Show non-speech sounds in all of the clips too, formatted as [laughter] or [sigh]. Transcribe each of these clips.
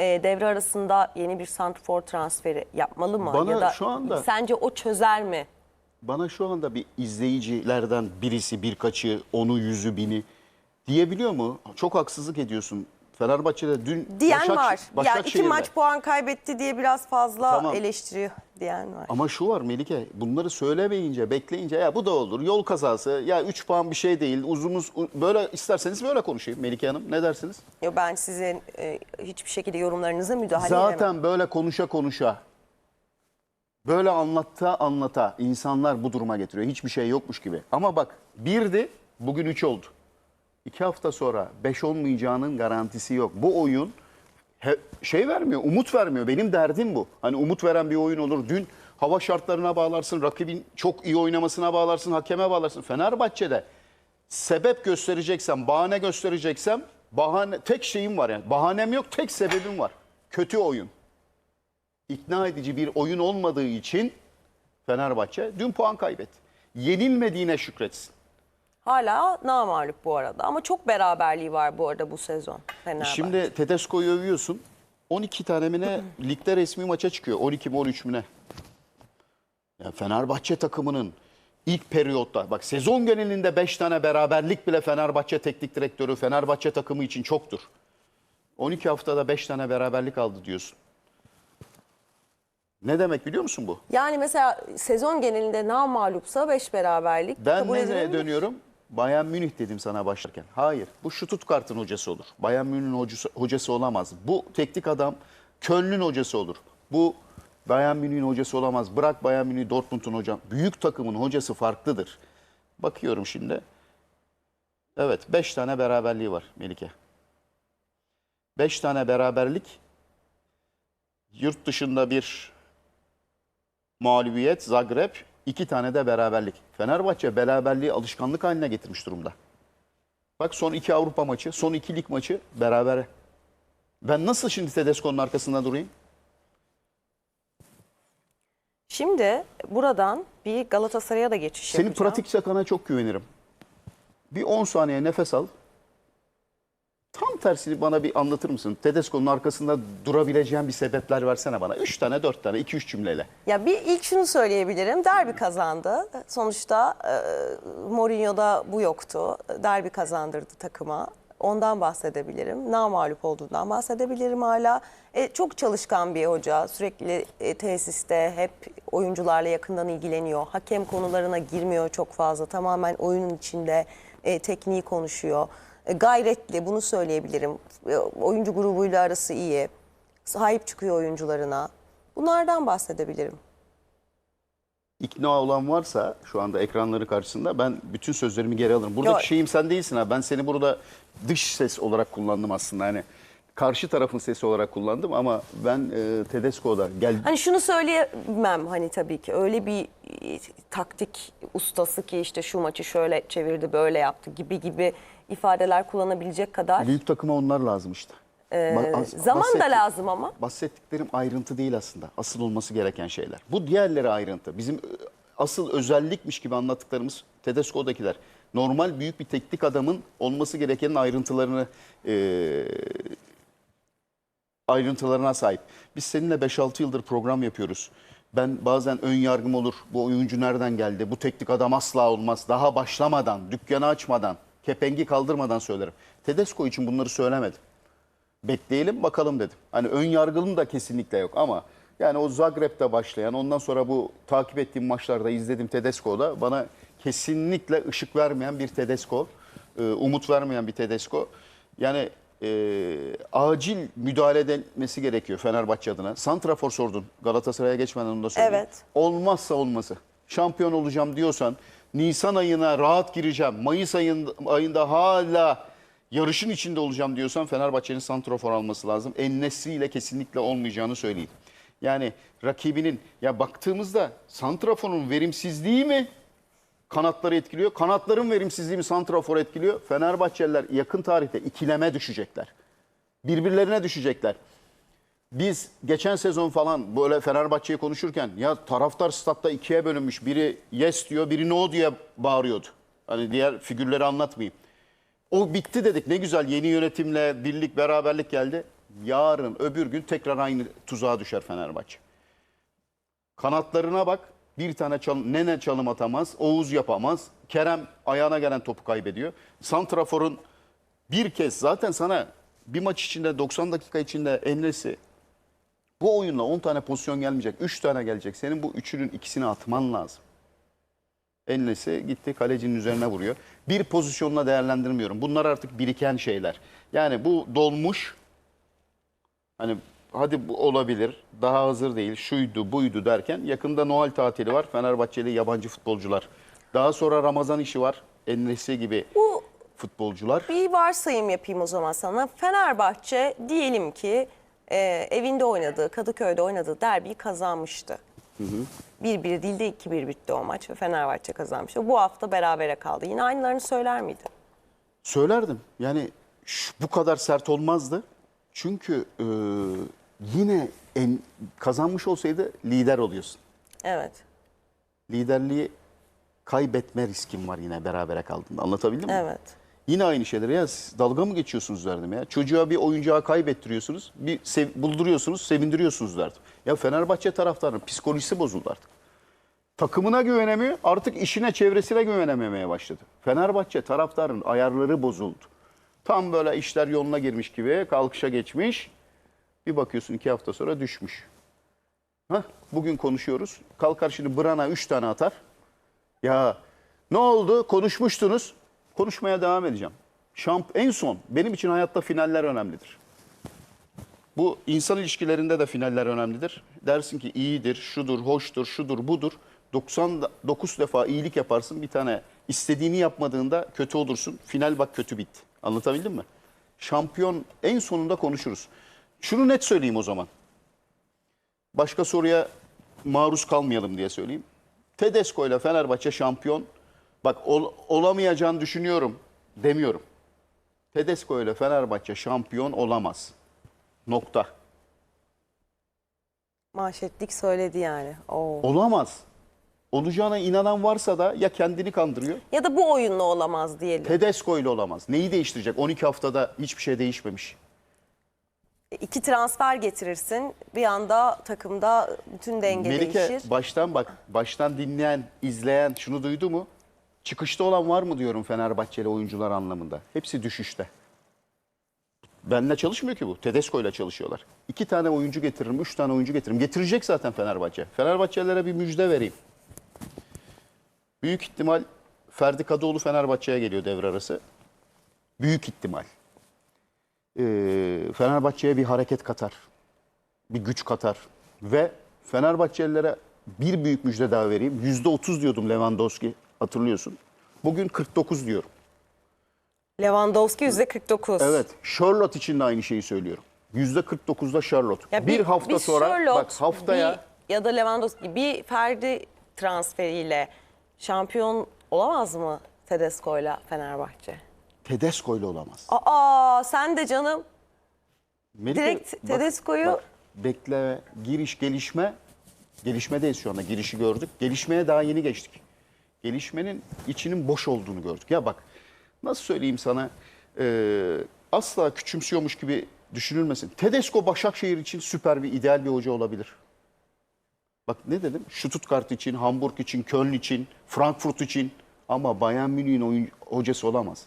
e, devre arasında yeni bir santrfor transferi yapmalı mı? Bana ya da şu anda- sence o çözer mi? Bana şu anda bir izleyicilerden birisi, birkaçı, onu, yüzü, bini diyebiliyor mu? Çok haksızlık ediyorsun. Fenerbahçe'de dün Diyen Başak- var. Ya iki Başakşehir'de. maç puan kaybetti diye biraz fazla Tamam. eleştiriyor diyen var. Ama şu var Melike, bunları söylemeyince, bekleyince ya bu da olur. Yol kazası, ya 3 puan bir şey değil. Uzumuz böyle isterseniz böyle konuşayım Melike Hanım. Ne dersiniz? Yo, ben sizin e, hiçbir şekilde yorumlarınıza müdahale edemem. Zaten böyle konuşa konuşa, böyle anlatta anlata insanlar bu duruma getiriyor. Hiçbir şey yokmuş gibi. Ama bak birdi, bugün üç oldu. İki hafta sonra beş olmayacağının garantisi yok. Bu oyun he- şey vermiyor, umut vermiyor. Benim derdim bu. Hani umut veren bir oyun olur. Dün hava şartlarına bağlarsın, rakibin çok iyi oynamasına bağlarsın, hakeme bağlarsın. Fenerbahçe'de sebep göstereceksem, bahane göstereceksem bahane tek şeyim var yani. Bahanem yok, tek sebebim var. Kötü oyun. İkna edici bir oyun olmadığı için Fenerbahçe dün puan kaybetti. Yenilmediğine şükretsin. Hala namağlup bu arada ama çok beraberliği var bu arada bu sezon Fenerbahçe. Şimdi Tedesco'yu övüyorsun. 12 tane mi ne [clears throat] ligde resmi maça çıkıyor. 12 mi 13 mü ne? Ya Fenerbahçe takımının ilk periyotta bak sezon genelinde 5 tane beraberlik bile Fenerbahçe teknik direktörü Fenerbahçe takımı için çoktur. 12 haftada 5 tane beraberlik aldı diyorsun. Ne demek biliyor musun bu? Yani mesela sezon genelinde namağlupsa 5 beraberlik Ben nereye dönüyorum? Bayern Münih dedim sana başlarken. Hayır. Bu Stuttgart'ın hocası olur. Bayern Münih'in hocası, hocası olamaz. Bu teknik adam Köln'ün hocası olur. Bu Bayern Münih'in hocası olamaz. Bırak Bayern Münih Dortmund'un hocam. Büyük takımın hocası farklıdır. Bakıyorum şimdi. Evet 5 tane beraberliği var Melike. 5 tane beraberlik. Yurt dışında bir mağlubiyet Zagreb, iki tane de beraberlik. Fenerbahçe beraberliği alışkanlık haline getirmiş durumda. Bak son iki Avrupa maçı, son iki lig maçı berabere. Ben nasıl şimdi Tedesco'nun arkasında durayım? Şimdi buradan bir Galatasaray'a da geçiş Senin yapacağım. pratik zakana çok güvenirim. Bir 10 saniye nefes al. Tersini bana bir anlatır mısın? Tedesco'nun arkasında durabileceğim bir sebepler versene bana. 3 tane, 4 tane, 2-3 cümleyle. Ya bir ilk şunu söyleyebilirim. Derbi kazandı. Sonuçta e, Mourinho'da bu yoktu. Derbi kazandırdı takıma. Ondan bahsedebilirim. Namağlup olduğundan bahsedebilirim hala. E, çok çalışkan bir hoca. Sürekli e, tesiste hep oyuncularla yakından ilgileniyor. Hakem konularına girmiyor çok fazla. Tamamen oyunun içinde e, tekniği konuşuyor. E, gayretli bunu söyleyebilirim. E, oyuncu grubuyla arası iyi. Sahip çıkıyor oyuncularına. Bunlardan bahsedebilirim. İkna olan varsa şu anda ekranları karşısında ben bütün sözlerimi geri alırım. Buradaki Yok. şeyim sen değilsin ha. Ben seni burada dış ses olarak kullandım aslında. Hani karşı tarafın sesi olarak kullandım ama ben e, Tedesco'da gel Hani şunu söyleyemem hani tabii ki öyle bir e, taktik ustası ki işte şu maçı şöyle çevirdi böyle yaptı gibi gibi ifadeler kullanabilecek kadar büyük takıma onlar lazım işte. Ee, zaman da lazım ama. Bahsettiklerim ayrıntı değil aslında. Asıl olması gereken şeyler. Bu diğerleri ayrıntı. Bizim e, asıl özellikmiş gibi anlattıklarımız Tedesco'dakiler. Normal büyük bir teknik adamın olması gerekenin ayrıntılarını e, ayrıntılarına sahip. Biz seninle 5-6 yıldır program yapıyoruz. Ben bazen ön yargım olur. Bu oyuncu nereden geldi? Bu teknik adam asla olmaz. Daha başlamadan, dükkanı açmadan, kepengi kaldırmadan söylerim. Tedesco için bunları söylemedim. Bekleyelim bakalım dedim. Hani ön yargılım da kesinlikle yok ama yani o Zagreb'de başlayan ondan sonra bu takip ettiğim maçlarda izledim Tedesco'da bana kesinlikle ışık vermeyen bir Tedesco, e, umut vermeyen bir Tedesco. Yani e, acil müdahale edilmesi gerekiyor Fenerbahçe adına. Santrafor sordun Galatasaray'a geçmeden onu da söyleyeyim. Evet. Olmazsa olması. Şampiyon olacağım diyorsan Nisan ayına rahat gireceğim. Mayıs ayında, ayında hala yarışın içinde olacağım diyorsan Fenerbahçe'nin santrafor alması lazım. En ile kesinlikle olmayacağını söyleyeyim. Yani rakibinin ya baktığımızda santraforun verimsizliği mi kanatları etkiliyor? Kanatların verimsizliği mi santrafor etkiliyor? Fenerbahçeliler yakın tarihte ikileme düşecekler. Birbirlerine düşecekler. Biz geçen sezon falan böyle Fenerbahçe'yi konuşurken ya taraftar statta ikiye bölünmüş. Biri yes diyor, biri no diye bağırıyordu. Hani diğer figürleri anlatmayayım. O bitti dedik. Ne güzel yeni yönetimle birlik, beraberlik geldi. yarın öbür gün tekrar aynı tuzağa düşer Fenerbahçe. Kanatlarına bak. Bir tane çalım, Nene çalım atamaz. Oğuz yapamaz. Kerem ayağına gelen topu kaybediyor. Santrafor'un bir kez zaten sana bir maç içinde 90 dakika içinde Enes'i bu oyunla 10 tane pozisyon gelmeyecek. 3 tane gelecek. Senin bu üçünün ikisini atman lazım. Enes'i gitti kalecinin üzerine vuruyor. Bir pozisyonla değerlendirmiyorum. Bunlar artık biriken şeyler. Yani bu dolmuş. Hani hadi bu olabilir. Daha hazır değil. Şuydu buydu derken yakında Noel tatili var. Fenerbahçeli yabancı futbolcular. Daha sonra Ramazan işi var. Enes'i gibi Bu futbolcular. bir varsayım yapayım o zaman sana. Fenerbahçe diyelim ki e, evinde oynadığı, Kadıköy'de oynadığı derbiyi kazanmıştı. 1-1 değil de 2-1 bitti o maç ve Fenerbahçe kazanmıştı. Bu hafta berabere kaldı. Yine aynılarını söyler miydi? Söylerdim. Yani şu- bu kadar sert olmazdı. Çünkü e, yine en, kazanmış olsaydı lider oluyorsun. Evet. Liderliği kaybetme riskin var yine berabere kaldığında. Anlatabildim mi? Evet. Yine aynı şeyleri ya dalga mı geçiyorsunuz derdim ya. Çocuğa bir oyuncağı kaybettiriyorsunuz, bir sev- bulduruyorsunuz, sevindiriyorsunuz derdim. Ya Fenerbahçe taraftarının psikolojisi bozuldu artık. Takımına güvenemiyor, artık işine, çevresine güvenememeye başladı. Fenerbahçe taraftarın ayarları bozuldu. Tam böyle işler yoluna girmiş gibi kalkışa geçmiş. Bir bakıyorsun iki hafta sonra düşmüş. Hah, bugün konuşuyoruz. Kalkar şimdi Brana 3 tane atar. Ya ne oldu? Konuşmuştunuz. Konuşmaya devam edeceğim. Şamp en son benim için hayatta finaller önemlidir. Bu insan ilişkilerinde de finaller önemlidir. Dersin ki iyidir, şudur, hoştur, şudur, budur. 99 defa iyilik yaparsın. Bir tane istediğini yapmadığında kötü olursun. Final bak kötü bitti. Anlatabildim mi? Şampiyon en sonunda konuşuruz. Şunu net söyleyeyim o zaman. Başka soruya maruz kalmayalım diye söyleyeyim. Tedesco ile Fenerbahçe şampiyon. Bak ol- olamayacağını düşünüyorum demiyorum. Tedesco ile Fenerbahçe şampiyon olamaz. Nokta. Manşetlik söyledi yani. Oo. Olamaz. Olacağına inanan varsa da ya kendini kandırıyor. Ya da bu oyunla olamaz diyelim. Tedesco ile olamaz. Neyi değiştirecek? 12 haftada hiçbir şey değişmemiş. İki transfer getirirsin. Bir anda takımda bütün denge Melike değişir. baştan bak, baştan dinleyen, izleyen şunu duydu mu? Çıkışta olan var mı diyorum Fenerbahçeli oyuncular anlamında. Hepsi düşüşte. Benle çalışmıyor ki bu. Tedesco ile çalışıyorlar. İki tane oyuncu getiririm, üç tane oyuncu getiririm. Getirecek zaten Fenerbahçe. Fenerbahçelilere bir müjde vereyim. Büyük ihtimal Ferdi Kadıoğlu Fenerbahçe'ye geliyor devre arası. Büyük ihtimal. Ee, Fenerbahçe'ye bir hareket katar bir güç katar. Ve Fenerbahçelilere bir büyük müjde daha vereyim. Yüzde otuz diyordum Lewandowski hatırlıyorsun. Bugün 49 diyorum. Lewandowski %49. Evet Charlotte için de aynı şeyi söylüyorum. Yüzde 49'da Charlotte. Ya bir, hafta bir sonra Charlotte, bak haftaya bir, ya da Lewandowski bir Ferdi transferiyle şampiyon olamaz mı Tedesco ile Fenerbahçe? Tedesco ile olamaz. Aa sen de canım. Melike, direkt Tedesco'yu- bekle, giriş, gelişme. Gelişmedeyiz şu anda. Girişi gördük. Gelişmeye daha yeni geçtik. Gelişmenin içinin boş olduğunu gördük. Ya bak nasıl söyleyeyim sana e, asla küçümsüyormuş gibi düşünülmesin. Tedesco Başakşehir için süper bir ideal bir hoca olabilir. Bak ne dedim? Stuttgart için, Hamburg için, Köln için, Frankfurt için ama Bayern Münih'in hocası olamaz.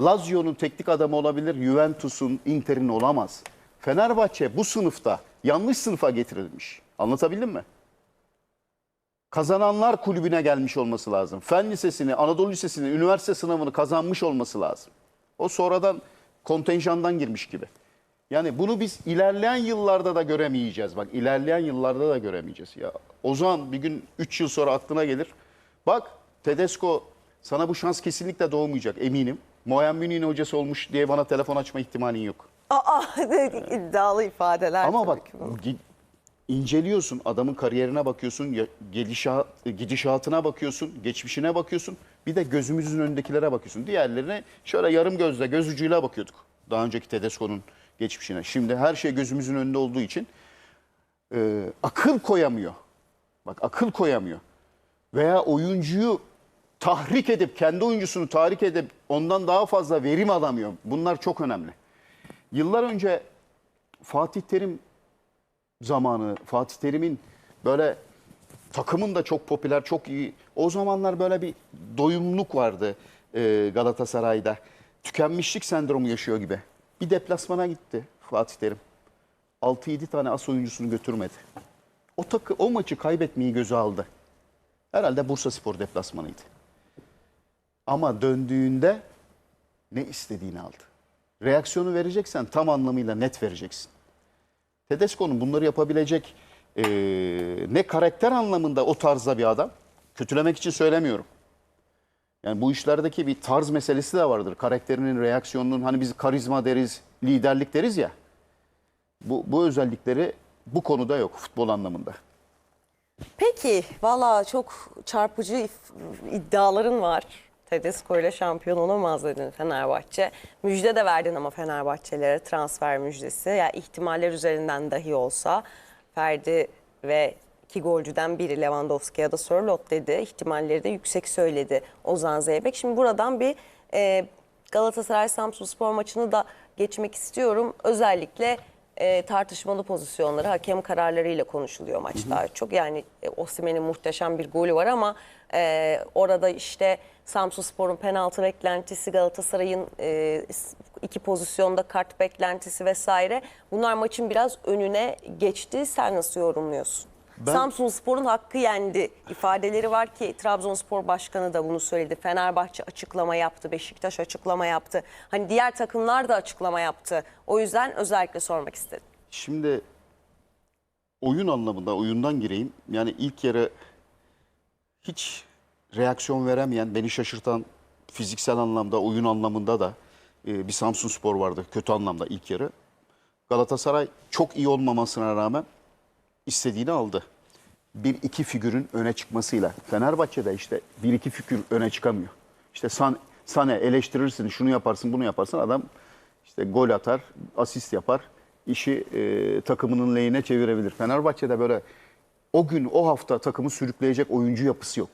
Lazio'nun teknik adamı olabilir, Juventus'un, Inter'in olamaz. Fenerbahçe bu sınıfta yanlış sınıfa getirilmiş. Anlatabildim mi? Kazananlar kulübüne gelmiş olması lazım. Fen lisesini, Anadolu lisesini, üniversite sınavını kazanmış olması lazım. O sonradan kontenjandan girmiş gibi. Yani bunu biz ilerleyen yıllarda da göremeyeceğiz. Bak ilerleyen yıllarda da göremeyeceğiz. Ya Ozan bir gün 3 yıl sonra aklına gelir. Bak Tedesco sana bu şans kesinlikle doğmayacak eminim. Bayern Münih'in hocası olmuş diye bana telefon açma ihtimalin yok. Aa [laughs] iddialı ifadeler. Ama bak inceliyorsun, adamın kariyerine bakıyorsun, ya- gelişa, gidişatına bakıyorsun, geçmişine bakıyorsun. Bir de gözümüzün önündekilere bakıyorsun. Diğerlerine şöyle yarım gözle, göz ucuyla bakıyorduk. Daha önceki Tedesco'nun geçmişine. Şimdi her şey gözümüzün önünde olduğu için e, akıl koyamıyor. Bak akıl koyamıyor. Veya oyuncuyu tahrik edip, kendi oyuncusunu tahrik edip ondan daha fazla verim alamıyor. Bunlar çok önemli. Yıllar önce Fatih Terim zamanı, Fatih Terim'in böyle takımın da çok popüler, çok iyi. O zamanlar böyle bir doyumluk vardı e, Galatasaray'da. Tükenmişlik sendromu yaşıyor gibi. Bir deplasmana gitti Fatih Terim. 6-7 tane as oyuncusunu götürmedi. O takı o maçı kaybetmeyi göze aldı. Herhalde Bursa Spor deplasmanıydı. Ama döndüğünde ne istediğini aldı. Reaksiyonu vereceksen tam anlamıyla net vereceksin. Tedesco'nun bunları yapabilecek eee, ne karakter anlamında o tarzda bir adam. Kötülemek için söylemiyorum. Yani bu işlerdeki bir tarz meselesi de vardır. Karakterinin, reaksiyonunun hani biz karizma deriz, liderlik deriz ya. Bu, bu özellikleri bu konuda yok futbol anlamında. Peki, valla çok çarpıcı iddiaların var. Tedesco ile şampiyon olamaz dedin Fenerbahçe. Müjde de verdin ama Fenerbahçelere transfer müjdesi. Ya ihtimaller üzerinden dahi olsa Ferdi ve iki golcüden biri Lewandowski ya da Sörloth dedi. İhtimalleri de yüksek söyledi Ozan Zeybek. Şimdi buradan bir e, Galatasaray Samsun Spor maçını da geçmek istiyorum. Özellikle e, tartışmalı pozisyonları hakem kararlarıyla konuşuluyor maçta. Çok yani e, Osimhen'in muhteşem bir golü var ama e, orada işte Samsun Spor'un penaltı beklentisi, Galatasaray'ın e, iki pozisyonda kart beklentisi vesaire. Bunlar maçın biraz önüne geçti. Sen nasıl yorumluyorsun? Ben- Samsun Spor'un hakkı yendi ifadeleri var ki Trabzonspor Başkanı da bunu söyledi. Fenerbahçe açıklama yaptı, Beşiktaş açıklama yaptı. Hani diğer takımlar da açıklama yaptı. O yüzden özellikle sormak istedim. Şimdi oyun anlamında oyundan gireyim. Yani ilk yarı hiç reaksiyon veremeyen, beni şaşırtan fiziksel anlamda, oyun anlamında da e, bir Samsun Spor vardı kötü anlamda ilk yarı. Galatasaray çok iyi olmamasına rağmen istediğini aldı. Bir iki figürün öne çıkmasıyla. Fenerbahçe'de işte bir iki figür öne çıkamıyor. İşte San, Sane eleştirirsin, şunu yaparsın, bunu yaparsın. Adam işte gol atar, asist yapar. işi e, takımının lehine çevirebilir. Fenerbahçe'de böyle o gün, o hafta takımı sürükleyecek oyuncu yapısı yok.